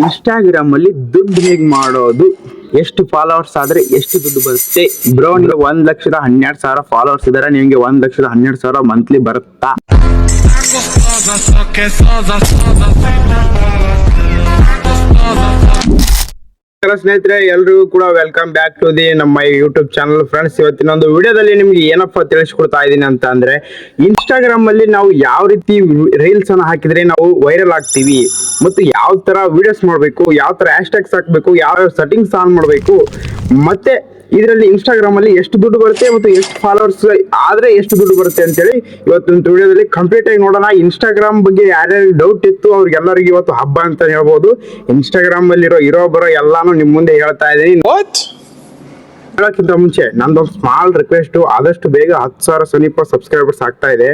Instagram ಅಲ್ಲಿ ದುಡ್ಡು ಹೇಗ್ ಮಾಡೋದು? ಎಷ್ಟು ಫಾಲೋವರ್ಸ್ ಆದ್ರೆ ಎಷ್ಟು ದುಡ್ಡು ಬರುತ್ತೆ? ಬ್ರೋ ನೀವು ಒಂದ್ ಲಕ್ಷದ ಹನ್ನೆರಡು ಸಾವಿರ ಫಾಲೋವರ್ಸ್ ಇದಾರೆ, ನಿಮ್ಗೆ ಒಂದ್ ಲಕ್ಷದ ಹನ್ನೆರಡು ಸಾವಿರ ಮಂತ್ಲಿ ಬರುತ್ತಾ? ನಮಸ್ಕಾರ ಸ್ನೇಹಿತರೆ, ಎಲ್ರಿಗೂ ಕೂಡ ವೆಲ್ಕಮ್ ಬ್ಯಾಕ್ ಟು ದಿ ನಮ್ಮ ಯೂಟ್ಯೂಬ್ ಚಾನಲ್ ಫ್ರೆಂಡ್ಸ್ ಇವತ್ತಿನ ಒಂದು ವಿಡಿಯೋದಲ್ಲಿ ನಿಮ್ಗೆ ಏನಪ್ಪ ತಿಳಿಸ್ಕೊಡ್ತಾ ಇದ್ದೀನಿ ಅಂತ ಅಂದ್ರೆ ಇನ್ಸ್ಟಾಗ್ರಾಮ್ ಅಲ್ಲಿ ನಾವು ಯಾವ ರೀತಿ ರೀಲ್ಸ್ ಅನ್ನ ಹಾಕಿದ್ರೆ ನಾವು ವೈರಲ್ ಆಗ್ತೀವಿ, ಮತ್ತು ಯಾವ ತರ ವಿಡಿಯೋಸ್ ಮಾಡಬೇಕು ಯಾವ ತರ ಹ್ಯಾಶ್ ಹಾಕಬೇಕು ಯಾವ ಸೆಟ್ಟಿಂಗ್ಸ್ ಆನ್ ಮಾಡಬೇಕು, ಮತ್ತೆ ಇದರಲ್ಲಿ ಇನ್ಸ್ಟಾಗ್ರಾಮ್ ಅಲ್ಲಿ ಎಷ್ಟು ದುಡ್ಡು ಬರುತ್ತೆ ಮತ್ತು ಎಷ್ಟು ಫಾಲೋವರ್ಸ್ ಆದ್ರೆ ಎಷ್ಟು ದುಡ್ಡು ಬರುತ್ತೆ ಅಂತೇಳಿ ಇವತ್ತೊಂದು ವಿಡಿಯೋದಲ್ಲಿ ಕಂಪ್ಲೀಟ್ ಆಗಿ ನೋಡೋಣ. ಇನ್ಸ್ಟಾಗ್ರಾಮ್ ಬಗ್ಗೆ ಯಾರ್ಯಾರು ಡೌಟ್ ಇತ್ತು ಅವ್ರಿಗೆಲ್ಲರಿಗೂ ಇವತ್ತು ಹಬ್ಬ ಅಂತ ಹೇಳ್ಬೋದು. ಇನ್ಸ್ಟಾಗ್ರಾಮ್ ಅಲ್ಲಿರೋ ಇರೋ ಬರೋ ಎಲ್ಲಾನು ನಿಮ್ ಮುಂದೆ ಹೇಳ್ತಾ ಇದ್ದೀನಿ. ಹೇಳೋಕ್ಕಿಂತ ಮುಂಚೆ ನಂದೊಂದು ಸ್ಮಾಲ್ ರಿಕ್ವೆಸ್ಟ್ ಆದಷ್ಟು ಬೇಗ ಹತ್ತು ಸಾವಿರ ಸಮೀಪ ಸಬ್ಸ್ಕ್ರೈಬರ್ಸ್ ಆಗ್ತಾ ಇದೆ.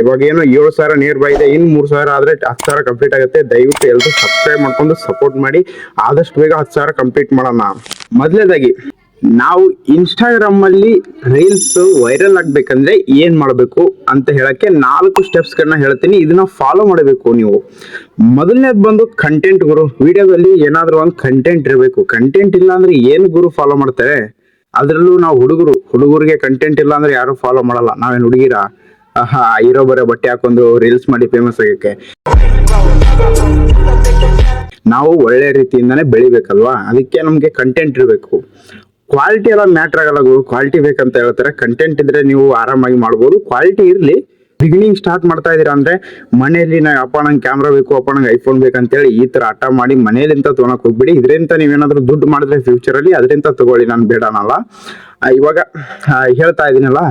ಇವಾಗ ಏನೋ ಏಳು ಸಾವಿರ ನಿಯರ್ ಬೈ ಇದೆ. ಇನ್ನು ಮೂರು ಸಾವಿರ ಆದರೆ ಹತ್ತು ಸಾವಿರ ಕಂಪ್ಲೀಟ್ ಆಗುತ್ತೆ. ದಯವಿಟ್ಟು ಎಲ್ಲರೂ ಸಬ್ಸ್ಕ್ರೈಬ್ ಮಾಡ್ಕೊಂಡು ಸಪೋರ್ಟ್ ಮಾಡಿ. ಆದಷ್ಟು ಬೇಗ ಹತ್ತು ಸಾವಿರ ಕಂಪ್ಲೀಟ್ ಮಾಡೋಣ. ಮೊದಲನೇದಾಗಿ ನಾವು ಇನ್ಸ್ಟಾಗ್ರಾಮ್ ಅಲ್ಲಿ ರೀಲ್ಸ್ ವೈರಲ್ ಆಗಬೇಕಂದ್ರೆ ಏನು ಮಾಡಬೇಕು ಅಂತ ಹೇಳಕ್ಕೆ ನಾಲ್ಕು ಸ್ಟೆಪ್ಸ್ ಗಳನ್ನ ಹೇಳ್ತೀನಿ. ಇದನ್ನ ಫಾಲೋ ಮಾಡಬೇಕು ನೀವು. ಮೊದಲನೇದು ಬಂದು ಕಂಟೆಂಟ್ ಗುರು. ವಿಡಿಯೋದಲ್ಲಿ ಏನಾದರೂ ಒಂದು ಕಂಟೆಂಟ್ ಇರಬೇಕು. ಕಂಟೆಂಟ್ ಇಲ್ಲ ಅಂದ್ರೆ ಏನು ಗುರು ಫಾಲೋ ಮಾಡ್ತಾರೆ? ಅದರಲ್ಲೂ ನಾವು ಹುಡುಗರು. ಹುಡುಗರಿಗೆ ಕಂಟೆಂಟ್ ಇಲ್ಲ ಅಂದ್ರೆ ಯಾರು ಫಾಲೋ ಮಾಡಲ್ಲ. ನಾವೇನ್ ಹುಡುಗಿರ? ಆಹಾ ಇರೋ ಬರೋ ಬಟ್ಟೆ ಹಾಕೊಂಡು ರೀಲ್ಸ್ ಮಾಡಿ ಫೇಮಸ್ ಆಗಕ್ಕೆ. ನಾವು ಒಳ್ಳೆ ರೀತಿಯಿಂದನೇ ಬೆಳಿಬೇಕಲ್ವಾ? ಅದಕ್ಕೆ ನಮಗೆ ಕಂಟೆಂಟ್ ಇರಬೇಕು. ಕ್ವಾಲಿಟಿ ಎಲ್ಲ ಮ್ಯಾಟರ್ ಆಗಲ್ಲ ಗುರು. ಕ್ವಾಲಿಟಿ ಬೇಕಂತ ಹೇಳ್ತಾರೆ. ಕಂಟೆಂಟ್ ಇದ್ರೆ ನೀವು ಆರಾಮಾಗಿ ಮಾಡ್ಬೋದು. ಕ್ವಾಲಿಟಿ ಇರಲಿ. ಬಿಗಿನಿಂಗ್ ಸ್ಟಾರ್ಟ್ ಮಾಡ್ತಾ ಇದ್ದೀರಾ ಅಂದ್ರೆ ಮನೆಯಲ್ಲಿ ನಾ ಅಪ್ಪ ನಂಗೆ ಕ್ಯಾಮ್ರಾ ಬೇಕು, ಅಪ್ಪ ನಂಗೆ ಐಫೋನ್ ಬೇಕಂತೇಳಿ ಈ ತರ ಆಟ ಮಾಡಿ ಮನೇಲಿಂತ ತೊಗೊಳಕ್ ಹೋಗ್ಬಿಡಿ. ಇದರಿಂದ ನೀವೇನಾದ್ರೂ ದುಡ್ಡು ಮಾಡಿದ್ರೆ ಫ್ಯೂಚರ್ ಅಲ್ಲಿ ಅದರಿಂದ ತಗೊಳ್ಳಿ. ನಾನು ಬೇಡನಲ್ಲ ಇವಾಗ ಹೇಳ್ತಾ ಇದೀನಲ್ಲ.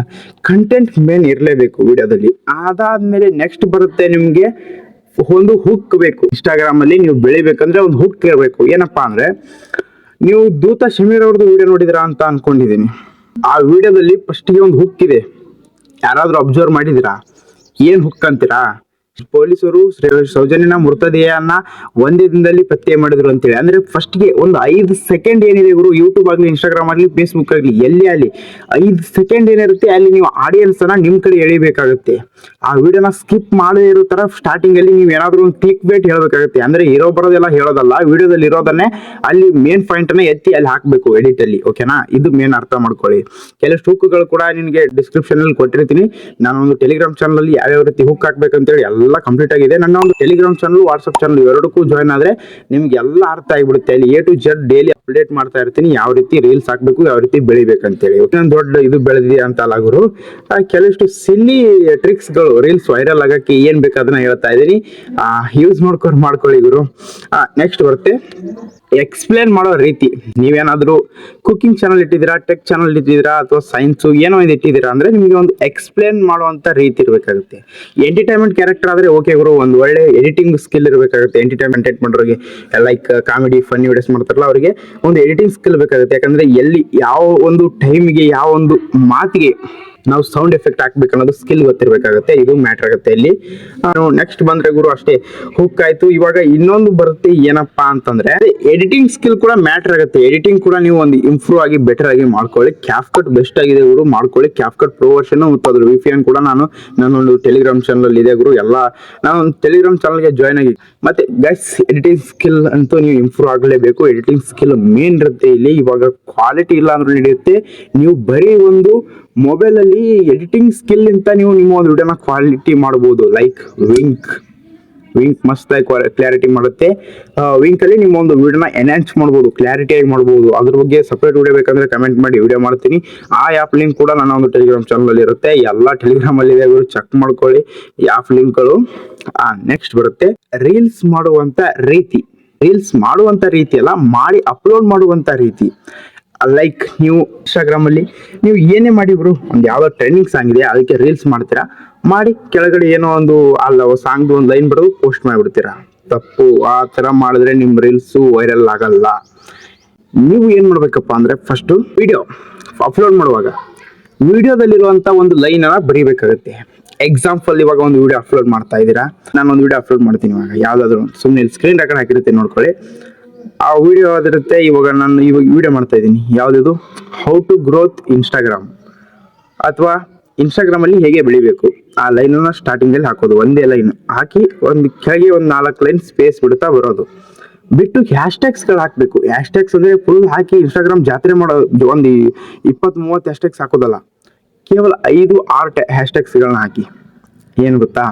ಕಂಟೆಂಟ್ ಮೇನ್ ಇರಲೇಬೇಕು ವಿಡಿಯೋದಲ್ಲಿ. ಅದಾದ್ಮೇಲೆ ನೆಕ್ಸ್ಟ್ ಬರುತ್ತೆ ನಿಮಗೆ ಒಂದು ಹುಕ್ ಬೇಕು. ಇನ್ಸ್ಟಾಗ್ರಾಮಲ್ಲಿ ನೀವು ಬೆಳಿಬೇಕಂದ್ರೆ ಒಂದು ಹುಕ್ ಇರಬೇಕು. ಏನಪ್ಪಾ ಅಂದ್ರೆ ನೀವು ದೂತ ಶಮೀರ್ ಅವ್ರದ್ದು ವಿಡಿಯೋ ನೋಡಿದಿರಾ ಅಂತ ಅನ್ಕೊಂಡಿದ್ದೀನಿ. ಆ ವಿಡಿಯೋದಲ್ಲಿ ಫಸ್ಟಿಗೆ ಒಂದು ಹುಕ್ ಇದೆ. ಯಾರಾದರೂ ಅಬ್ಸರ್ವ್ ಮಾಡಿದಿರಾ ಏನು ಹುಕ್ ಅಂತೀರಾ? ಪೊಲೀಸರು ಸೌಜನ್ಯನ ಮೃತದೇಹನ ಒಂದೇ ದಿನದಲ್ಲಿ ಪತ್ತೆ ಮಾಡಿದ್ರು ಅಂತೇಳಿ. ಅಂದ್ರೆ ಫಸ್ಟ್ಗೆ ಒಂದು ಐದು ಸೆಕೆಂಡ್ ಏನಿದೆ ಗುರು ಯೂಟ್ಯೂಬ್ ಆಗ್ಲಿ ಇನ್ಸ್ಟಾಗ್ರಾಮ್ ಆಗಲಿ ಫೇಸ್ಬುಕ್ ಆಗ್ಲಿ, ಎಲ್ಲಿ ಆಗಲಿ, ಐದು ಸೆಕೆಂಡ್ ಏನಿರುತ್ತೆ ಅಲ್ಲಿ ನೀವು ಆಡಿಯನ್ಸ್ ಅನ್ನ ನಿಮ್ ಕಡೆ ಎಳಿಬೇಕಾಗುತ್ತೆ. ಆ ವಿಡಿಯೋನ ಸ್ಕಿಪ್ ಮಾಡದೇ ಇರೋ ಸ್ಟಾರ್ಟಿಂಗ್ ಅಲ್ಲಿ ನೀವು ಏನಾದ್ರೂ ಒಂದು ಕ್ಲಿಕ್ ಬೇಟ್ ಹೇಳಬೇಕಾಗುತ್ತೆ. ಅಂದ್ರೆ ಇರೋ ಬರೋದೆಲ್ಲ ಹೇಳೋದಲ್ಲ ವಿಡಿಯೋದಲ್ಲಿ ಇರೋದನ್ನೇ ಅಲ್ಲಿ ಮೇನ್ ಪಾಯಿಂಟ್ ಅನ್ನ ಎತ್ತಿ ಅಲ್ಲಿ ಹಾಕ್ಬೇಕು ಎಡಿಟ್ ಅಲ್ಲಿ ಓಕೆನಾ ಇದು ಮೇನ್ ಅರ್ಥ ಮಾಡ್ಕೊಳ್ಳಿ. ಕೆಲವು ಹುಕ್ಗಳು ಕೂಡ ನಿಮಗೆ ಡಿಸ್ಕ್ರಿಪ್ಷನ್ ಅಲ್ಲಿ ಕೊಟ್ಟಿರ್ತೀನಿ. ನಾನು ಒಂದು ಟೆಲಿಗ್ರಾಮ್ ಚಾನಲ್ ಅಲ್ಲಿ ಯಾವ್ಯಾವ ರೀತಿ ಹುಕ್ ಹಾಕ್ಬೇಕಂತೇಳಿ ಎಲ್ಲ ಕಂಪ್ಲೀಟ್ ಆಗಿದೆ. ನನ್ನ ಒಂದು ಟೆಲಿಗ್ರಾಮ್ ಚಾನಲ್ ವಾಟ್ಸ್ಆಪ್ ಚಾನಲ್ ಎರಡಕ್ಕೂ ಜಾಯ್ನ್ ಆದ್ರೆ ನಿಮ್ಗೆ ಎಲ್ಲ ಅರ್ಥ ಆಗಿಬಿಡುತ್ತೆ. ಅಲ್ಲಿ A to Z daily update ಮಾಡ್ತಾ ಇರ್ತೀನಿ. ಯಾವ ರೀತಿ ರೀಲ್ಸ್ ಹಾಕ್ಬೇಕು ಯಾವ ರೀತಿ ಬೆಳಿಬೇಕಂತೇಳಿ. ಒಂದು ದೊಡ್ಡ ಇದು ಬೆಳೆದಿದೆ ಅಂತ ಅಲ್ಲ ಗುರು. ಆ, ಕೆಲವಷ್ಟು ಸಿಲ್ಲಿ ಟ್ರಿಕ್ಸ್ಗಳು ರೀಲ್ಸ್ ವೈರಲ್ ಆಗಕ್ಕೆ ಏನ್ ಬೇಕು ಹೇಳ್ತಾ ಹೇಳ್ತಾ ಇದ್ದೀನಿ. ಯೂಸ್ ಮಾಡ್ಕೊಂಡು ಮಾಡ್ಕೊಳ್ಳಿ ಇವರು ನೆಕ್ಸ್ಟ್ ಬರುತ್ತೆ. ಎಕ್ಸ್ಪ್ಲೇನ್ ಮಾಡೋ ರೀತಿ. ನೀವೇನಾದರೂ ಕುಕಿಂಗ್ ಚಾನಲ್ ಇಟ್ಟಿದ್ದೀರಾ ಟೆಕ್ ಚಾನಲ್ ಇಟ್ಟಿದ್ದೀರಾ ಅಥವಾ ಸೈನ್ಸು ಏನೋ ಒಂದು ಇಟ್ಟಿದ್ದೀರಾ ಅಂದ್ರೆ ನಿಮಗೆ ಒಂದು ಎಕ್ಸ್ಪ್ಲೇನ್ ಮಾಡುವಂಥ ರೀತಿ ಇರಬೇಕಾಗುತ್ತೆ. ಎಂಟರ್ಟೈನ್ಮೆಂಟ್ ಕ್ಯಾರೆಕ್ಟರ್ ಆದ್ರೆ ಓಕೆ ಗುರು, ಒಂದು ಒಳ್ಳೆ ಎಡಿಟಿಂಗ್ ಸ್ಕಿಲ್ ಇರಬೇಕಾಗುತ್ತೆ ಎಂಟರ್ಟೈನ್ಮೆಂಟ್ ಮಾಡೋರಿಗೆ ಲೈಕ್ ಕಾಮಿಡಿ ಫನ್ನಿ ವಿಡಿಯೋಸ್ ಮಾಡ್ತಾರಲ್ಲ, ಅವರಿಗೆ ಒಂದು ಎಡಿಟಿಂಗ್ ಸ್ಕಿಲ್ ಬೇಕಾಗುತ್ತೆ. ಯಾಕಂದ್ರೆ, ಎಲ್ಲಿ ಯಾವ ಒಂದು ಟೈಮ್ಗೆ ಯಾವ ಒಂದು ಮಾತಿಗೆ ನಾವು ಸೌಂಡ್ ಎಫೆಕ್ಟ್ ಹಾಕ್ಬೇಕು ಅನ್ನೋದು ಸ್ಕಿಲ್ ಗೊತ್ತಿರಬೇಕಾಗುತ್ತೆ, ಇದು ಮ್ಯಾಟರ್ ಆಗುತ್ತೆ ಇಲ್ಲಿ. ನೆಕ್ಸ್ಟ್ ಬಂದ್ರೆ ಗುರು ಅಷ್ಟೇ ಹುಕ್ ಆಯ್ತು, ಇವಾಗ ಇನ್ನೊಂದು ಬರುತ್ತೆ ಏನಪ್ಪಾ ಅಂತಂದ್ರೆ ಎಡಿಟಿಂಗ್ ಸ್ಕಿಲ್ ಕೂಡ ಮ್ಯಾಟರ್ ಆಗುತ್ತೆ. ಎಡಿಟಿಂಗ್ ಕೂಡ ನೀವು ಒಂದು ಇಂಪ್ರೂವ್ ಆಗಿ ಬೆಟರ್ ಆಗಿ ಮಾಡ್ಕೊಳ್ಳಿ. ಕ್ಯಾಫ್ ಕಟ್ ಬೆಸ್ಟ್ ಆಗಿದೆ ಗುರು, ಮಾಡ್ಕೊಳ್ಳಿ. ಕ್ಯಾಫ್ ಕಟ್ ಪ್ರೋ ವರ್ಷನ್ ಮತ್ತು ಅದ್ರ ವಿ ಕೂಡ ನಾನು ನನ್ನೊಂದು ಟೆಲಿಗ್ರಾಮ್ ಚಾನಲ್ ಇದೆ ಗುರು, ಎಲ್ಲ ನಾನು ಒಂದು ಟೆಲಿಗ್ರಾಮ್ ಚಾನಲ್ಗೆ ಜಾಯ್ನ್ ಆಗಿ. ಮತ್ತೆ ಗೈಸ್ ಎಡಿಟಿಂಗ್ ಸ್ಕಿಲ್ ಅಂತೂ ನೀವು ಇಂಪ್ರೂವ್ ಆಗಲೇಬೇಕು. ಎಡಿಟಿಂಗ್ ಸ್ಕಿಲ್ ಮೇನ್ ಇರುತ್ತೆ ಇಲ್ಲಿ. ಇವಾಗ ಕ್ವಾಲಿಟಿ ಇಲ್ಲ ಅಂದ್ರೂ ನಡೆಯುತ್ತೆ. ನೀವು ಬರೀ ಒಂದು ಮೊಬೈಲ್ ಅಲ್ಲಿ ಎಡಿಟಿಂಗ್ ಸ್ಕಿಲ್ ಅಂತ ನೀವು ನಿಮ್ಮ ಒಂದು ವಿಡಿಯೋನ ಕ್ವಾಲಿಟಿ ಮಾಡಬಹುದು ಲೈಕ್ ವಿಂಕ್ ವಿಂಕ್ ಮಸ್ತಾಗಿ ಕ್ಲಾರಿಟಿ ಮಾಡುತ್ತೆ. ವಿಂಕ್ ಅಲ್ಲಿ ನಿಮ್ಮ ಒಂದು ವಿಡಿಯೋನ ಎನ್ಹಾನ್ಸ್ ಮಾಡ್ಬೋದು ಕ್ಲಾರಿಟಿ ಆಗಿ ಮಾಡ್ಬೋದು. ಅದ್ರ ಬಗ್ಗೆ ಸಪ್ರೇಟ್ ವಿಡಿಯೋ ಬೇಕಂದ್ರೆ ಕಮೆಂಟ್ ಮಾಡಿ ವಿಡಿಯೋ ಮಾಡ್ತೀನಿ. ಆ ಆ್ಯಪ್ ಲಿಂಕ್ ಕೂಡ ನನ್ನ ಒಂದು ಟೆಲಿಗ್ರಾಮ್ ಚಾನಲ್ ಅಲ್ಲಿ ಇರುತ್ತೆ. ಎಲ್ಲ ಟೆಲಿಗ್ರಾಮ್ ಅಲ್ಲಿ ಇದೆ ಚೆಕ್ ಮಾಡ್ಕೊಳ್ಳಿ. ಆ್ಯಪ್ ಲಿಂಕ್ಗಳು ನೆಕ್ಸ್ಟ್ ಬರುತ್ತೆ. ರೀಲ್ಸ್ ಮಾಡುವಂತ ರೀತಿ. ರೀಲ್ಸ್ ಮಾಡುವಂತ ರೀತಿ ಅಲ್ಲ, ಮಾಡಿ ಅಪ್ಲೋಡ್ ಮಾಡುವಂತ ರೀತಿ. ಲೈಕ್ ನೀವು ಇನ್ಸ್ಟಾಗ್ರಾಮ್ ಅಲ್ಲಿ, ನೀವು ಏನೇ ಮಾಡಿ ಬ್ರೋ, ಒಂದು ಯಾವ ಟ್ರೆಂಡಿಂಗ್ ಸಾಂಗ್ ಇದೆ, ಅದಕ್ಕೆ ರೀಲ್ಸ್ ಮಾಡ್ತೀರಾ? ಮಾಡಿ, ಕೆಳಗಡೆ ಏನೋ ಒಂದು, ಅಲ್ಲ ಸಾಂಗ್ದು ಒಂದು ಲೈನ್ ಬರೋದು ಪೋಸ್ಟ್ ಮಾಡಿಬಿಡ್ತೀರಾ? ತಪ್ಪು, ಆ ತರ ಮಾಡಿದ್ರೆ ನಿಮ್ಮ ರೀಲ್ಸ್ ವೈರಲ್ ಆಗಲ್ಲ. ನೀವು ಏನು ಮಾಡಬೇಕಪ್ಪ ಅಂದ್ರೆ ಫಸ್ಟ್ ವಿಡಿಯೋ ಅಪ್ಲೋಡ್ ಮಾಡುವಾಗ ವಿಡಿಯೋದಲ್ಲಿರುವಂಥ ಒಂದು ಲೈನ್ ಅನ್ನ ಬರೀಬೇಕಾಗುತ್ತೆ. ಎಕ್ಸಾಂಪಲ್ ಇವಾಗ ಒಂದು ವಿಡಿಯೋ ಅಪ್ಲೋಡ್ ಮಾಡ್ತಾ ಇದ್ದೀರಾ? ನಾನು ಒಂದು ವಿಡಿಯೋ ಅಪ್ಲೋಡ್ ಮಾಡ್ತೀನಿ ಇವಾಗ. ಯಾವ್ದಾದ್ರು ಸುಮ್ಮನೆ ಸ್ಕ್ರೀನ್ ರೆಕಾರ್ಡ್ ಹಾಕಿರುತ್ತೆ, ನೋಡ್ಕೊಳ್ಳಿ. ಆ ವಿಡಿಯೋ ಆದಿರುತ್ತೆ. ಇವಾಗ ನಾನು ಇವಾಗ ವಿಡಿಯೋ ಮಾಡ್ತಾ ಇದ್ದೀನಿ. ಯಾವುದಿದು? ಹೌ ಟು ಗ್ರೋತ್ ಇನ್ಸ್ಟಾಗ್ರಾಮ್ ಅಥವಾ ಇನ್ಸ್ಟಾಗ್ರಾಮಲ್ಲಿ ಹೇಗೆ ಬೆಳಿಬೇಕು? ಆ ಲೈನನ್ನು ಸ್ಟಾರ್ಟಿಂಗ್ ಅಲ್ಲಿ ಹಾಕೋದು. ಒಂದೇ ಲೈನ್ ಹಾಕಿ ಒಂದು ಕೆಳಗೆ ಒಂದು ನಾಲ್ಕು ಲೈನ್ ಸ್ಪೇಸ್ ಬಿಡುತ್ತಾ ಬರೋದು. ಬಿಟ್ಟು ಹ್ಯಾಶ್ ಟ್ಯಾಗ್ಸ್ಗಳು ಹಾಕಬೇಕು. ಹ್ಯಾಶ್ಟ್ಯಾಗ್ಸ್ ಅಂದರೆ ಫುಲ್ ಹಾಕಿ ಇನ್ಸ್ಟಾಗ್ರಾಮ್ ಜಾತ್ರೆ ಮಾಡೋದು ಒಂದು ಇಪ್ಪತ್ತು ಮೂವತ್ತು ಹ್ಯಾಶ್ಟ್ಯಾಗ್ಸ್ ಹಾಕೋದಲ್ಲ. ಕೇವಲ ಐದು, ಆರು ಹ್ಯಾಶ್ಟ್ಯಾಗ್ಸ್ಗಳನ್ನ ಹಾಕಿ. ಏನು ಗೊತ್ತಾ?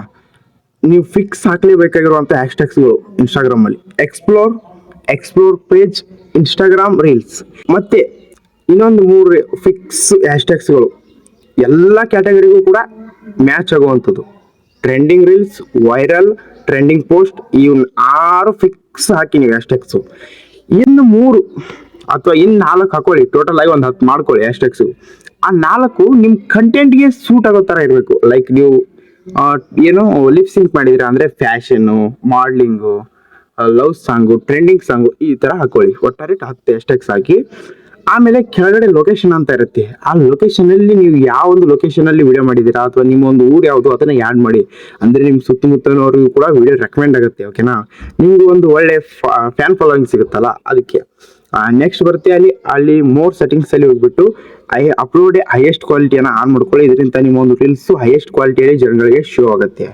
ನೀವು ಫಿಕ್ಸ್ ಹಾಕಲೇಬೇಕಾಗಿರುವಂಥ ಹ್ಯಾಶ್ ಟ್ಯಾಗ್ಸ್ಗಳು ಇನ್ಸ್ಟಾಗ್ರಾಮಲ್ಲಿ explore explore page Instagram reels ಮತ್ತು ಇನ್ನೊಂದು ಮೂರು ಫಿಕ್ಸ್ ಹ್ಯಾಶ್ಟ್ಯಾಗ್ಸ್ಗಳು ಎಲ್ಲ ಕ್ಯಾಟಗರಿಗೂ ಕೂಡ ಮ್ಯಾಚ್ ಆಗುವಂಥದ್ದು. Trending reels viral trending post ಇವ್ನ ಆರು ಫಿಕ್ಸ್ ಹಾಕಿ ನೀವು ಹ್ಯಾಶ್ಟ್ಯಾಗ್ಸು ಇನ್ನು ಮೂರು ಅಥವಾ ಇನ್ನು ನಾಲ್ಕು ಹಾಕೊಳ್ಳಿ. ಟೋಟಲ್ ಆಗಿ ಒಂದು ಹತ್ತು ಮಾಡ್ಕೊಳ್ಳಿ ಹ್ಯಾಶ್ಟ್ಯಾಗ್ಸು ಆ ನಾಲ್ಕು ನಿಮ್ಮ ಕಂಟೆಂಟ್ಗೆ ಸೂಟ್ ಆಗೋ ಥರ ಇರಬೇಕು. ಲೈಕ್ ನೀವು ಏನು ಏನೋ ಲಿಪ್ ಸಿಂಕ್ ಮಾಡಿದ್ರೆ ಅಂದರೆ fashion modelling love song trending song ಈ ಥರ ಹಾಕೊಳ್ಳಿ. ಒಟ್ಟಾರೆ ಹತ್ತು ಎಷ್ಟೆಕ್ಸ್ ಹಾಕಿ ಆಮೇಲೆ ಕೆಳಗಡೆ ಲೊಕೇಶನ್ ಅಂತ ಇರುತ್ತೆ. ಆ ಲೊಕೇಶನ್ ಅಲ್ಲಿ ನೀವು ಯಾವ ಒಂದು ಲೊಕೇಶನ್ ಅಲ್ಲಿ ವಿಡಿಯೋ ಮಾಡಿದ್ದೀರಾ? ಅಥವಾ ನಿಮ್ಮ ಒಂದು ಊರು ಯಾವುದು? ಅದನ್ನ ಆ್ಯಡ್ ಮಾಡಿ. ಅಂದ್ರೆ ನಿಮ್ಮ ಸುತ್ತಮುತ್ತಲಿನವ್ರಿಗೂ ಕೂಡ ವಿಡಿಯೋ ರೆಕಮೆಂಡ್ ಆಗುತ್ತೆ ಓಕೆನಾ ನಿಮ್ಗೆ ಒಂದು ಒಳ್ಳೆ ಫ್ಯಾನ್ ಫಾಲೋವಿಂಗ್ ಸಿಗುತ್ತಲ್ಲ, ಅದಕ್ಕೆ. ನೆಕ್ಸ್ಟ್ ಬರುತ್ತೆ ಅಲ್ಲಿ ಅಲ್ಲಿ ಮೋರ್ ಸೆಟ್ಟಿಂಗ್ಸ್ ಅಲ್ಲಿ ಹೋಗ್ಬಿಟ್ಟು ಐ ಅಪ್ಲೋಡ್ ಹೈಯೆಸ್ಟ್ ಕ್ವಾಲಿಟಿಯನ್ನು ಆನ್ ಮಾಡ್ಕೊಳ್ಳಿ. ಇದರಿಂದ ನಿಮ್ಮ ಒಂದು ರೀಲ್ಸು ಹೈಯೆಸ್ಟ್ ಕ್ವಾಲಿಟಿಯಲ್ಲಿ ಜನಗಳಿಗೆ ಶೋ ಆಗುತ್ತೆ.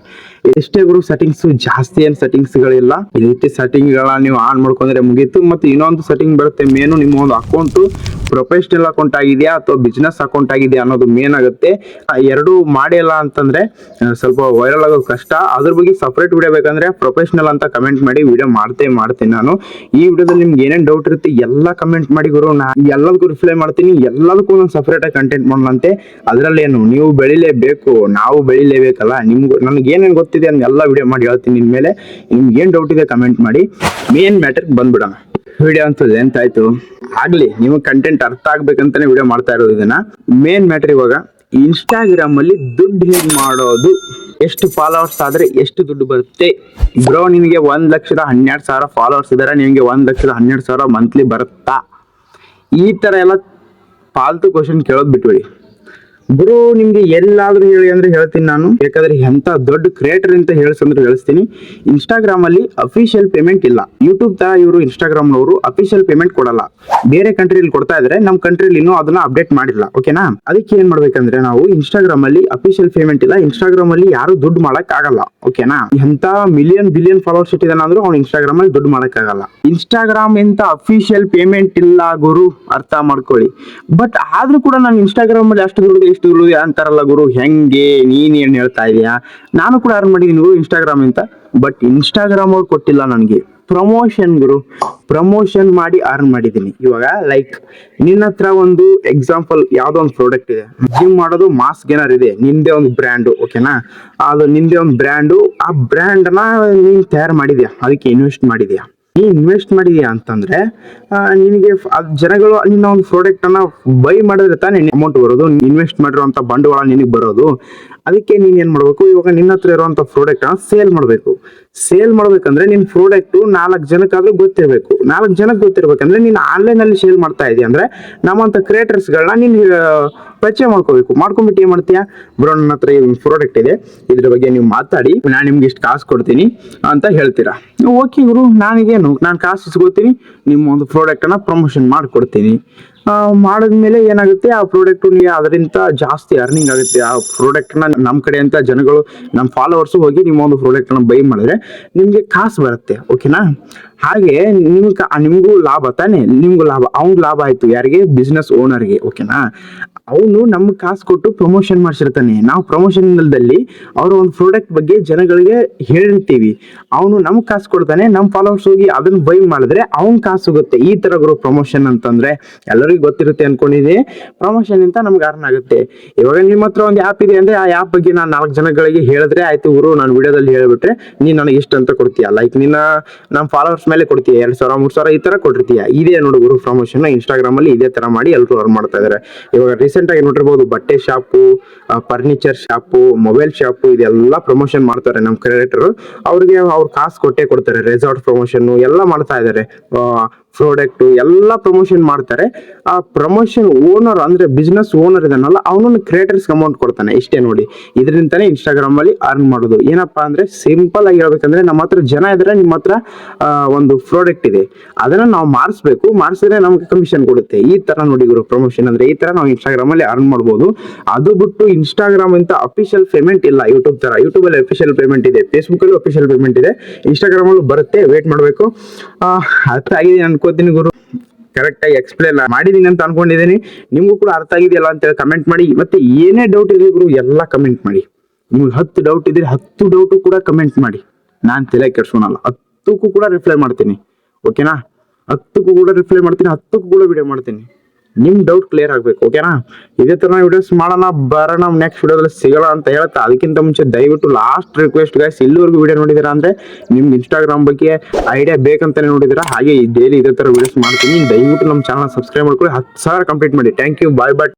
ಎಷ್ಟೇ ಗುರು ಸೆಟ್ಟಿಂಗ್ಸ್ ಜಾಸ್ತಿ ಏನು ಸೆಟ್ಟಿಂಗ್ಸ್ಗಳಿಲ್ಲ ಈ ರೀತಿ ಸೆಟ್ಟಿಂಗ್ಗಳ ನೀವು ಆನ್ ಮಾಡ್ಕೊಂಡ್ರೆ ಮುಗೀತು. ಮತ್ತು ಇನ್ನೊಂದು ಸೆಟ್ಟಿಂಗ್ ಬರುತ್ತೆ ಮೇನು ನಿಮ್ಮ ಒಂದು ಅಕೌಂಟು ಪ್ರೊಫೆಷನಲ್ ಅಕೌಂಟ್ ಆಗಿದೆಯಾ ಅಥವಾ ಬಿಸ್ನೆಸ್ ಅಕೌಂಟ್ ಆಗಿದೆಯಾ ಅನ್ನೋದು ಮೇನ್ ಆಗುತ್ತೆ. ಎರಡು ಮಾಡಿಲ್ಲ ಅಂತಂದ್ರೆ ಸ್ವಲ್ಪ ವೈರಲ್ ಆಗೋದು ಕಷ್ಟ. ಅದ್ರ ಬಗ್ಗೆ ಸಪ್ರೇಟ್ ವಿಡಿಯೋ ಬೇಕಂದ್ರೆ ಪ್ರೊಫೆಷ್ನಲ್ ಅಂತ ಕಮೆಂಟ್ ಮಾಡಿ ವಿಡಿಯೋ ಮಾಡ್ತೇ ಮಾಡ್ತೀನಿ ನಾನು. ಈ ವಿಡಿಯೋದಲ್ಲಿ ನಿಮ್ಗೆ ಏನೇನು ಡೌಟ್ ಇರುತ್ತೆ, ಎಲ್ಲ ಕಮೆಂಟ್ ಮಾಡಿ ಗುರು. ನಾ ಎಲ್ಲದಕ್ಕೂ ರಿಪ್ಲೈ ಮಾಡ್ತೀನಿ. ಎಲ್ಲದಕ್ಕೂ ನಾನು ಸಪ್ರೇಟ್ ಆಗಿ ಕಂಟೆಂಟ್ ಮಾಡೋಣಂತೆ ಅದರಲ್ಲೇನು ನೀವು ಬೆಳಿಲೇಬೇಕು, ನಾವು ಬೆಳಿಲೇಬೇಕಲ್ಲ, ನಿಮ್ಗೆ ನನಗೆ ಏನೇನು ಗೊತ್ತಿದೆ ಅಂತ ಎಲ್ಲ ವಿಡಿಯೋ ಮಾಡಿ ಹೇಳ್ತೀನಿ ಇನ್ಮೇಲೆ ನಿಮ್ಗೆ ಏನು ಡೌಟ್ ಇದೆ ಕಮೆಂಟ್ ಮಾಡಿ. Main matter ಬಂದ್ಬಿಡೋಣ. ವಿಡಿಯೋ ಅಂತ ಎಂತಾಯ್ತು ಆಗ್ಲಿ, ನಿಮಗೆ ಕಂಟೆಂಟ್ ಅರ್ಥ ಆಗ್ಬೇಕಂತಾನೆ ವಿಡಿಯೋ ಮಾಡ್ತಾ ಇರೋದು ಇದನ್ನ. ಮೇನ್ ಮ್ಯಾಟರ್ ಇವಾಗ ಇನ್ಸ್ಟಾಗ್ರಾಮ್ ಅಲ್ಲಿ ದುಡ್ಡು ಹೇಗೆ ಮಾಡೋದು. ಎಷ್ಟು ಫಾಲೋವರ್ಸ್ ಆದ್ರೆ ಎಷ್ಟು ದುಡ್ಡು ಬರುತ್ತೆ? ಬ್ರೋ ನಿಮಗೆ ಒಂದ್ ಲಕ್ಷದ ಹನ್ನೆರಡು ಸಾವಿರ ಫಾಲೋವರ್ಸ್ ಇದಾರೆ ನಿಮಗೆ ಒಂದ್ ಲಕ್ಷದ ಹನ್ನೆರಡು ಸಾವಿರ ಮಂತ್ಲಿ ಬರುತ್ತಾ? ಈ ತರ ಎಲ್ಲ ಫಾಲ್ತು ಕ್ವಶನ್ ಕೇಳೋದು ಬಿಟ್ಬಿಡಿ ಬ್ರೋ ನಿಮ್ಗೆ ಎಲ್ಲಾದ್ರೂ ಹೇಳಿ ಅಂದ್ರೆ ಹೇಳ್ತೀನಿ ನಾನು. ಯಾಕಂದ್ರೆ ಎಂತ ದೊಡ್ಡ ಕ್ರಿಯೇಟರ್ ಅಂತ ಹೇಳ್ಸಂದ್ರೆ ಹೇಳಿಸ್ತೀನಿ. ಇನ್ಸ್ಟಾಗ್ರಾಮ್ ಅಲ್ಲಿ ಅಫಿಷಿಯಲ್ ಪೇಮೆಂಟ್ ಇಲ್ಲ. ಯೂಟ್ಯೂಬ್ ತರ ಇವರು ಇನ್ಸ್ಟಾಗ್ರಾಮ್ ನವರು ಅಫಿಷಿಯಲ್ ಪೇಮೆಂಟ್ ಕೊಡಲ್ಲ. ಬೇರೆ ಕಂಟ್ರಿಲಿ ಕೊಡ್ತಾ ಇದ್ರೆ ನಮ್ ಕಂಟ್ರಿಲಿ ಇನ್ನೂ ಅದನ್ನ ಅಪ್ಡೇಟ್ ಮಾಡಿಲ್ಲ. ಓಕೆನಾ ಅದಕ್ಕೆ ಏನ್ ಮಾಡ್ಬೇಕಂದ್ರೆ ನಾವು ಇನ್ಸ್ಟಾಗ್ರಾಮ್ ಅಲ್ಲಿ ಅಫಿಷಿಯಲ್ ಪೇಮೆಂಟ್ ಇಲ್ಲ. ಇನ್ಸ್ಟಾಗ್ರಾಮ್ ಅಲ್ಲಿ ಯಾರು ದುಡ್ಡು ಮಾಡಕ್ ಆಗಲ್ಲ. ಓಕೆನಾ ಎಂತ ಮಿಲಿಯನ್ ಬಿಲಿಯನ್ ಫಾಲೋವರ್ಸ್ ಇಟ್ಟಿದಾನ ಅಂದ್ರೆ ಅವ್ನು ಇನ್ಸ್ಟಾಗ್ರಾಮ್ ಅಲ್ಲಿ ದುಡ್ಡು ಮಾಡಕ್ ಆಗಲ್ಲ. ಇನ್ಸ್ಟಾಗ್ರಾಮ್ ಎಂತ ಅಫಿಷಿಯಲ್ ಪೇಮೆಂಟ್ ಇಲ್ಲ ಗುರು. ಅರ್ಥ ಮಾಡ್ಕೊಳ್ಳಿ. ಬಟ್ ಆದ್ರೂ ಕೂಡ ನಾನು ಇನ್ಸ್ಟಾಗ್ರಾಮ್ ಅಲ್ಲಿ ಅಷ್ಟು ದುಡ್ಡು ದುಡ್ಡು ಅಂತಾರಲ್ಲ ಗುರು, ಹೆಂಗೆ, ನೀನ್ ಏನ್ ಹೇಳ್ತಾ ಇದೀಯಾ? ನಾನು ಕೂಡ ಅರ್ನ್ ಮಾಡಿದೀನಿ ಗುರು ಇನ್ಸ್ಟಾಗ್ರಾಮ್ ಅಂತ ಬಟ್ ಇನ್ಸ್ಟಾಗ್ರಾಮ್ ಅವ್ರು ಕೊಟ್ಟಿಲ್ಲ ನನಗೆ. ಪ್ರಮೋಷನ್ ಗುರು ಪ್ರಮೋಷನ್ ಮಾಡಿ ಅರ್ನ್ ಮಾಡಿದ್ದೀನಿ ಇವಾಗ ಲೈಕ್ ನಿನ್ನ ಹತ್ರ ಒಂದು ಎಕ್ಸಾಂಪಲ್ ಯಾವುದೋ ಒಂದು ಪ್ರಾಡಕ್ಟ್ ಇದೆ. ಜಿಮ್ ಮಾಡೋದು ಮಾಸ್ ಗೇನರ್ ಇದೆ. ನಿಂದೆ ಒಂದು ಬ್ರ್ಯಾಂಡು ಓಕೆನಾ ಅದು ನಿಂದೆ ಒಂದು ಬ್ರ್ಯಾಂಡು ಆ ಬ್ರ್ಯಾಂಡನ್ನ ನೀನು ತಯಾರು ಮಾಡಿದ್ಯಾ? ಅದಕ್ಕೆ ಇನ್ವೆಸ್ಟ್ ಮಾಡಿದ್ಯಾ? ನೀ ಇನ್ವೆಸ್ಟ್ ಮಾಡಿದ್ಯಾ ಅಂತಂದ್ರೆ ನಿನಗೆ ಜನಗಳು ನಿನ್ನ ಒಂದು ಪ್ರಾಡಕ್ಟ್ ಅನ್ನ ಬೈ ಮಾಡಿದ್ರೆ ತಾನೇ ಅಮೌಂಟ್ ಬರೋದು ಇನ್ವೆಸ್ಟ್ ಮಾಡಿರುವಂತ ಬಂಡವಾಳ ನಿನಗೆ ಬರೋದು. ಅದಕ್ಕೆ ನೀನ್ ಏನ್ ಮಾಡ್ಬೇಕು? ಇವಾಗ ನಿನ್ನ ಹತ್ರ ಇರುವಂತ ಪ್ರಾಡಕ್ಟ್ ಸೇಲ್ ಮಾಡ್ಬೇಕು. ಸೇಲ್ ಮಾಡ್ಬೇಕಂದ್ರೆ ನಿನ್ ಪ್ರಾಡಕ್ಟ್ ನಾಲ್ಕು ಜನಕ್ಕಾದ್ರೂ ಗೊತ್ತಿರಬೇಕು. ನಾಲ್ಕು ಜನಕ್ಕೆ ಗೊತ್ತಿರ್ಬೇಕಂದ್ರೆ ನೀನ್ ಆನ್ಲೈನ್ ಅಲ್ಲಿ ಸೇಲ್ ಮಾಡ್ತಾ ಇದೀಯ ಅಂದ್ರೆ ನಮ್ಮಂತ ಕ್ರಿಯೇಟರ್ಸ್ ಗಳನ್ನ ನೀನ್ ಪರಿಚಯ ಮಾಡ್ಕೋಬೇಕು. ಮಾಡ್ಕೊಂಬಿಟ್ಟು ಏನ್ ಮಾಡ್ತೀಯಾ? ಬ್ರೋ, ನನ್ನ ಹತ್ರ ಪ್ರಾಡಕ್ಟ್ ಇದೆ. ಇದ್ರ ಬಗ್ಗೆ ನೀವು ಮಾತಾಡಿ. ನಾನು ನಿಮ್ಗೆ ಇಷ್ಟು ಕಾಸು ಕೊಡ್ತೀನಿ ಅಂತ ಹೇಳ್ತೀರಾ? ಓಕೆ ಗುರು, ನನಗೇನು, ನಾನು ಕಾಸು ಇಸ್ಕೊತೀನಿ ನಿಮ್ಮ ಒಂದು ಪ್ರಾಡಕ್ಟ್ ಅನ್ನ ಪ್ರಮೋಷನ್ ಮಾಡಿಕೊಡ್ತೀನಿ. ಮಾಡಿದ್ಮೇಲೆ ಏನಾಗುತ್ತೆ? ಆ ಪ್ರಾಡಕ್ಟ್ ನಿಮಗೆ ಅದರಿಂದ ಜಾಸ್ತಿ ಅರ್ನಿಂಗ್ ಆಗುತ್ತೆ. ಆ ಪ್ರಾಡಕ್ಟ್ನ ನಮ್ಮ ಕಡೆ ಅಂತ ಜನಗಳು ನಮ್ಮ ಫಾಲೋವರ್ಸ್ ಹೋಗಿ ನಿಮ್ಮ ಒಂದು ಪ್ರಾಡಕ್ಟ್ನ ಬೈ ಮಾಡಿದ್ರೆ ನಿಮಗೆ ಕಾಸು ಬರುತ್ತೆ. ಓಕೆನಾ ಹಾಗೆ ನಿಮ್ಗೆ ನಿಮಗೂ ಲಾಭ ತಾನೇ? ನಿಮ್ಗೂ ಲಾಭ. ಅವ್ನಿಗೆ ಲಾಭ ಆಯ್ತು ಯಾರಿಗೆ? ಬಿಸ್ನೆಸ್ ಓನರ್ಗೆ ಓಕೆನಾ ಅವನು ನಮ್ಗೆ ಕಾಸು ಕೊಟ್ಟು ಪ್ರಮೋಷನ್ ಮಾಡಿಸಿರ್ತಾನೆ. ನಾವು ಪ್ರಮೋಷನ್ ದಲ್ಲಿ ಅವರ ಒಂದು ಪ್ರಾಡಕ್ಟ್ ಬಗ್ಗೆ ಜನಗಳಿಗೆ ಹೇಳಿರ್ತೀವಿ ಅವನು ನಮ್ಗೆ ಕಾಸು ಕೊಡ್ತಾನೆ ನಮ್ಮ ಫಾಲೋವರ್ಸ್ ಹೋಗಿ ಅದನ್ನ ಬೈ ಮಾಡಿದ್ರೆ ಅವ್ನ್ ಕಾಸು ಸಿಗುತ್ತೆ ಈ ತರ ಗುರು ಪ್ರಮೋಷನ್ ಅಂತಂದ್ರೆ ಎಲ್ಲರಿಗೂ ಗೊತ್ತಿರುತ್ತೆ ಅನ್ಕೊಂಡಿದ್ದೀನಿ ಪ್ರಮೋಷನ್ ಅಂತ ನಮ್ಗೆ ಅರ್ನ್ ಆಗುತ್ತೆ. ಇವಾಗ ನಿಮ್ಮ ಹತ್ರ ಒಂದು ಆ್ಯಪ್ ಇದೆ ಅಂದ್ರೆ ಆ ಆ್ಯಪ್ ಬಗ್ಗೆ ನಾನು ನಾಲ್ಕು ಜನಗಳಿಗೆ ಹೇಳಿದ್ರೆ ಆಯ್ತು ಗುರು, ನಾನು ವಿಡಿಯೋದಲ್ಲಿ ಹೇಳ್ಬಿಟ್ರೆ ನೀನು ನನಗೆ ಇಷ್ಟ ಅಂತ ಕೊಡ್ತೀಯ. ಲೈಕ್ ನಿನ್ನ ನಮ್ಮ ಫಾಲೋವರ್ಸ್ ಮೇಲೆ ಕೊಡ್ತೀಯ? ಎರಡು ಸಾವಿರ, ಮೂರು ಸಾವಿರ ಈ ತರ ಕೊಟ್ಟಿರ್ತೀಯ? ಇದೇ ನೋಡು ಗುರು ಪ್ರಮೋಷನ್ ಇನ್ಸ್ಟಾಗ್ರಾಮ್ ಅಲ್ಲಿ ಇದೇ ತರ ಮಾಡಿ ಎಲ್ಲರೂ ಅರ್ನ್ ಮಾಡ್ತಾ ಇದಾರೆ. ಇವಾಗ ರೀಸೆಂಟ್ ಆಗಿ ನೋಡಿರ್ಬೋದು, ಬಟ್ಟೆ shop furniture shop mobile shop ಇದೆಲ್ಲ ಪ್ರಮೋಷನ್ ಮಾಡ್ತಾರೆ ನಮ್ಮ ಕ್ರಿಯೇಟರ್ ಅವ್ರಿಗೆ ಅವ್ರು ಕಾಸು ಕೊಟ್ಟೆ ಕೊಡ್ತಾರೆ ರೆಸಾರ್ಟ್ ಪ್ರಮೋಷನ್ ಎಲ್ಲ ಮಾಡ್ತಾ ಇದ್ದಾರೆ ಪ್ರಾಡಕ್ಟ್ ಎಲ್ಲ ಪ್ರಮೋಷನ್ ಮಾಡ್ತಾರೆ. ಆ ಪ್ರಮೋಷನ್ ಓನರ್ ಅಂದ್ರೆ ಬಿಸ್ನೆಸ್ ಓನರ್ ಇದನ್ನಲ್ಲ ಅವನನ್ನು ಕ್ರಿಯೇಟರ್ಸ್ ಅಮೌಂಟ್ ಕೊಡ್ತಾನೆ. ಇಷ್ಟೇ ನೋಡಿ. ಇದರಿಂದನೇ ಇನ್ಸ್ಟಾಗ್ರಾಮ್ ಅಲ್ಲಿ ಅರ್ನ್ ಮಾಡೋದು. ಏನಪ್ಪಾ ಅಂದ್ರೆ ಸಿಂಪಲ್ ಆಗಿ ಹೇಳ್ಬೇಕಂದ್ರೆ ನಮ್ಮ ಹತ್ರ ಜನ ಇದ್ರೆ ನಿಮ್ಮ ಹತ್ರ ಒಂದು ಪ್ರಾಡಕ್ಟ್ ಇದೆ. ಅದನ್ನ ನಾವು ಮಾರಿಸ್ಬೇಕು. ಮಾರಿಸಿದ್ರೆ ನಮ್ಗೆ ಕಮಿಷನ್ ಕೊಡುತ್ತೆ. ಈ ತರ ನೋಡಿ ಗುರು ಪ್ರಮೋಷನ್ ಅಂದ್ರೆ ಈ ತರ ನಾವು ಇನ್ಸ್ಟಾಗ್ರಾಮ್ ಅಲ್ಲಿ ಅರ್ನ್ ಮಾಡ್ಬೋದು. ಅದು ಬಿಟ್ಟು ಇನ್ಸ್ಟಾಗ್ರಾಮ್ ಅಂತ ಅಫಿಷಿಯಲ್ ಪೇಮೆಂಟ್ ಇಲ್ಲ. ಯೂಟ್ಯೂಬ್ ತರ. ಯೂಟ್ಯೂಬ್ ಅಲ್ಲಿ ಅಫಿಷಿಯಲ್ ಪೇಮೆಂಟ್ ಇದೆ. ಫೇಸ್ಬುಕ್ ಅಲ್ಲಿ ಅಫಿಷಿಯಲ್ ಪೇಮೆಂಟ್ ಇದೆ. ಇನ್ಸ್ಟಾಗ್ರಾಮ್ ಅಲ್ಲೂ ಬರುತ್ತೆ. ವೇಟ್ ಮಾಡಬೇಕು. ಅರ್ಥ ಆಗಿದೆ ಅನ್ಕೋತೀನಿ ಗುರು. ಕರೆಕ್ಟ್ ಆಗಿ ಎಕ್ಸ್ಪ್ಲೇನ್ ಮಾಡಿದೀನಿ ಅಂತ ಅನ್ಕೊಂಡಿದ್ದೀನಿ ನಿಮಗೂ ಕೂಡ ಅರ್ಥ ಆಗಿದೆಯಲ್ಲ ಅಂತ ಹೇಳಿ ಕಮೆಂಟ್ ಮಾಡಿ. ಮತ್ತೆ ಏನೇ ಡೌಟ್ ಇರಲಿ ಗುರು, ಎಲ್ಲ ಕಮೆಂಟ್ ಮಾಡಿ. ನಿಮ್ಗೆ ಹತ್ತು ಡೌಟ್ ಇದ್ರೆ ಹತ್ತು ಡೌಟು ಕೂಡ ಕಮೆಂಟ್ ಮಾಡಿ. ನಾನು ತಲೆ ಕೆಡ್ಸೋಣಲ್ಲ ಹತ್ತಕ್ಕೂ ಕೂಡ ರಿಪ್ಲೈ ಮಾಡ್ತೀನಿ. ಓಕೆನಾ ಹತ್ತಕ್ಕೂ ಕೂಡ ರಿಪ್ಲೈ ಮಾಡ್ತೀನಿ, ಹತ್ತಕ್ಕೂ ಕೂಡ ವಿಡಿಯೋ ಮಾಡ್ತೀನಿ. ನಿಮ್ ಡೌಟ್ ಕ್ಲಿಯರ್ ಆಗಬೇಕು ಓಕೆನಾ ಇದೇ ಥರ ವಿಡಿಯೋಸ್ ಮಾಡೋಣ, ಬರೋಣ ನೆಕ್ಸ್ಟ್ ವಿಡಿಯೋದಲ್ಲಿ ಸಿಗೋಣ ಅಂತ ಹೇಳ್ತಾ, ಅದಕ್ಕಿಂತ ಮುಂಚೆ ದಯವಿಟ್ಟು ಲಾಸ್ಟ್ ರಿಕ್ವೆಸ್ಟ್ ಗೈಸ್ ಇಲ್ಲಿವರೆಗೂ ವಿಡಿಯೋ ನೋಡಿದಿರಾ ಅಂದ್ರೆ ನಿಮ್ಗೆ ಇನ್ಸ್ಟಾಗ್ರಾಮ್ ಬಗ್ಗೆ ಐಡಿಯಾ ಬೇಕಂತಲೇ ನೋಡಿದಿರ ಹಾಗೆ ಡೈಲಿ ಇದೇ ತರ ವಿಡಿಯೋಸ್ ಮಾಡ್ತೀನಿ. ದಯವಿಟ್ಟು ನಮ್ಮ ಚಾನಲ್ ಸಬ್ಸ್ಕ್ರೈಬ್ ಮಾಡ್ಕೊಳ್ಳಿ, ಹತ್ತು ಸಾವಿರ ಕಂಪ್ಲೀಟ್ ಮಾಡಿ. Thank you bye bye